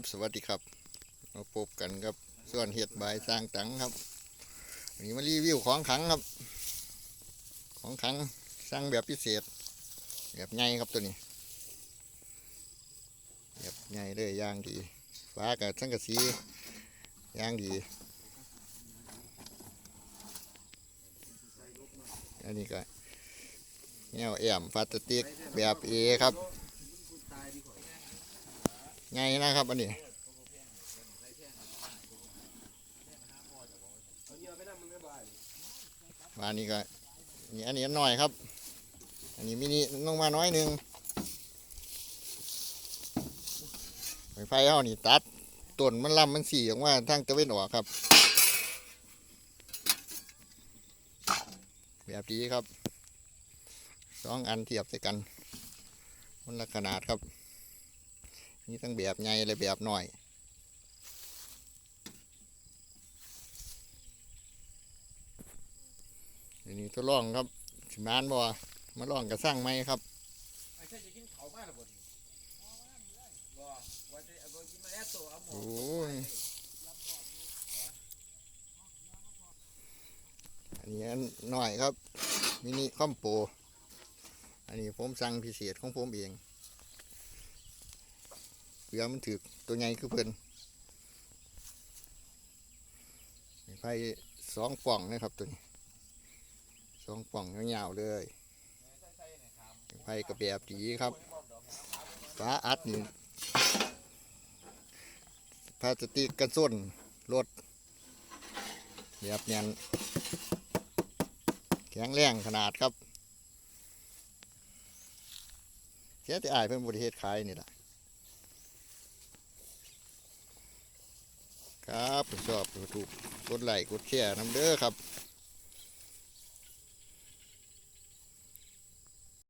บสวัสดีครับ มาพบกันครับ ส่วนเห็ดใบาสร้างตังครับวันนี้มารีวิวของขังครับ ของขังสร้างแบบพิเศษ แบบใหญ่ครับตัวนี้ แบบใหญ่เลยย่างดีฟ้ากับสังกะสีย่างดี อันนี้ก็แนวแอมพลาสติกแบบเอครับ ไงนะครับ อันนี้มานี่ก็นี่อันนี้น้อยครับ อันนี้มินิลงมาน้อยหนึ่งไฟไฟเอานี่ตัดต้นมันลำมันสีออกมาทางตะเวนออกครับ แบบนี้ครับสองอันเทียบใส่กัน มันละขนาดครับ นี่ทั้งแบบใหญ่และแบบน้อยเดี๋ยวนี้ทดลองครับสิมานบ่มาลองกระสร้างไหมครับไอ้เจ้าจะกินเขามากหรือบ่นี่บ่ว่าจะเอาบ่กินมาแล้วตัวเอาหมโอ้ดยอันนี้อันน้อยครับมินิคอมโปอันนี้ผมสั่งพิเศษของผมเอง เพื่อมันถือตัวใหญ่คือเพิ่นไฟสองป่องนะครับตัวนี้สองป่องยาวๆเลยไฟกระแบบดีครับฟ้าอัดนี่พลาสติกกันส้นรถแบบแน่นแข็งแรงขนาดครับเสียแต่อายเพิ่นบริเทศขายนี่แหละ ครับชอบถูกกดไลค์กดแชร์น้ำเด้อครับ